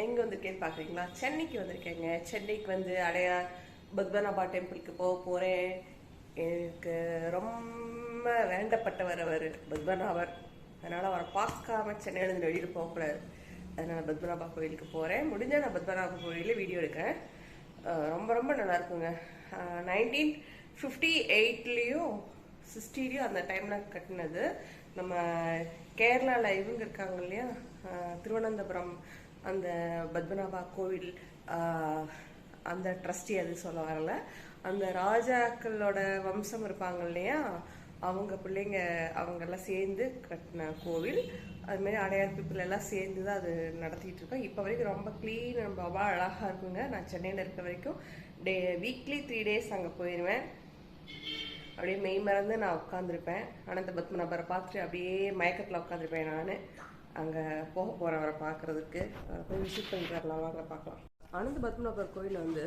எங்கே வந்திருக்கேன்னு பார்க்குறீங்களா சென்னைக்கு வந்திருக்கேங்க. சென்னைக்கு வந்து அடையார் பத்மநாபா டெம்பிளுக்கு போக போகிறேன் எனக்கு ரொம்ப வேண்டப்பட்டவர் அவர் பத்மநாபர். அதனால் அவரை பார்க்காம சென்னையிலேருந்து வெளியில் போகக்கூடாது அதனால் பத்மநாபா கோயிலுக்கு போகிறேன் முடிஞ்சால் நான் பத்மநாபா கோயிலில் வீடியோ எடுக்கிறேன். ரொம்ப ரொம்ப நல்லா இருக்குங்க. நைன்டீன் ஃபிஃப்டி எயிட்லேயும் சிக்ஸ்டிலையும் அந்த டைமில் கட்டினது. நம்ம கேரளாவில் இவங்க இருக்காங்க இல்லையா? திருவனந்தபுரம் அந்த பத்மநாபா கோவில் அந்த ட்ரஸ்டி அது சொல்ல வரல. அந்த ராஜாக்களோட வம்சம் இருப்பாங்க இல்லையா? அவங்க பிள்ளைங்க அவங்கெல்லாம் சேர்ந்து கட்டின கோவில். அதுமாரி அடையார் பீப்புள் எல்லாம் சேர்ந்து தான் அது நடத்திட்டு இருக்கோம். இப்போ வரைக்கும் ரொம்ப க்ளீன் ரொம்ப அழகாக இருக்குங்க. நான் சென்னையில் இருக்க வரைக்கும் டே வீக்லி த்ரீ டேஸ் அங்கே போயிடுவேன் அப்படியே மெய் மறந்து நான் உட்காந்துருப்பேன் அனந்த பத்மநாபரை பார்த்துட்டு அப்படியே மயக்கத்தில் உட்காந்துருப்பேன் நான். அங்கே போக போகிறவரை பார்க்குறதுக்கு போய் விசிட் பண்ணிட்டு வரலாம் வாங்க பார்க்கலாம். அனந்த பத்மநாபர் கோயில் வந்து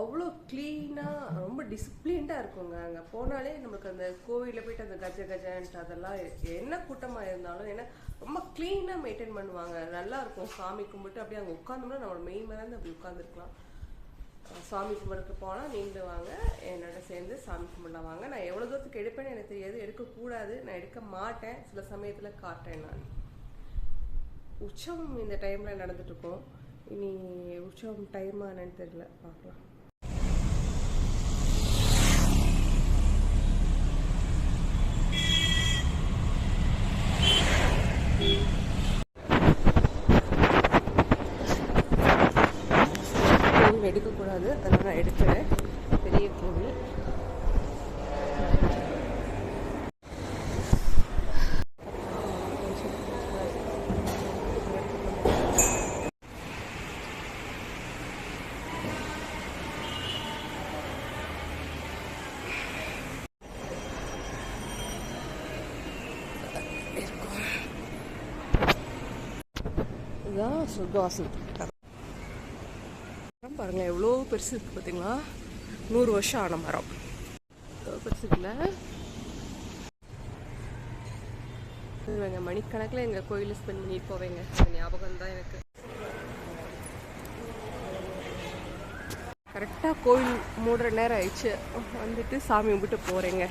அவ்வளோ க்ளீனாக ரொம்ப டிசிப்ளின்டாக இருக்குங்க. அங்கே போனாலே நம்மளுக்கு அந்த கோவிலில் போயிட்டு அந்த கஜ கஜன்ட்டு அதெல்லாம் என்ன கூட்டமாக இருந்தாலும் ஏன்னா ரொம்ப க்ளீனாக மெயின்டைன் பண்ணுவாங்க. நல்லா இருக்கும். சாமி கும்பிட்டு அப்படியே அங்கே உட்காந்தோம்னா நம்மளோட மெய் மறந்து அப்படி உட்காந்துருக்கலாம் சாமி கும்பிட்றதுக்கு போனால் நீங்களும் வாங்க என்னோட சேர்ந்து சாமி கும்பிடலாம் வாங்க. நான் எவ்வளோ தூரத்துக்கு எடுப்பேன்னு எனக்கு தெரியாது. எடுக்கக்கூடாது. நான் எடுக்க மாட்டேன். சில சமயத்தில் காட்டேன் நான். உற்சவம் இந்த டைமில் நடந்துட்டுருக்கோம். இனி உற்சவம் டைமா என்னன்னு தெரியல. பார்க்கலாம். எடுக்கக்கூடாது அதனால் நான் எடுக்கிறேன் பெரிய கோவில். இதுதான் சுத்தவாசல் மரம் பாருங்க எவ்வளோ பெருசு இருக்குது பார்த்தீங்களா? நூறு வருஷம் ஆன மரம். எவ்வளோ பெருசு இருக்குல்ல? மணிக்கணக்கில் எங்கள் கோயிலில் ஸ்பெண்ட் பண்ணிட்டு போவேங்க. ஞாபகம் தான் எனக்கு. கரெக்டாக கோயில் மூடுற நேரம் ஆயிடுச்சு. வந்துட்டு சாமி கும்பிட்டு போகிறேங்க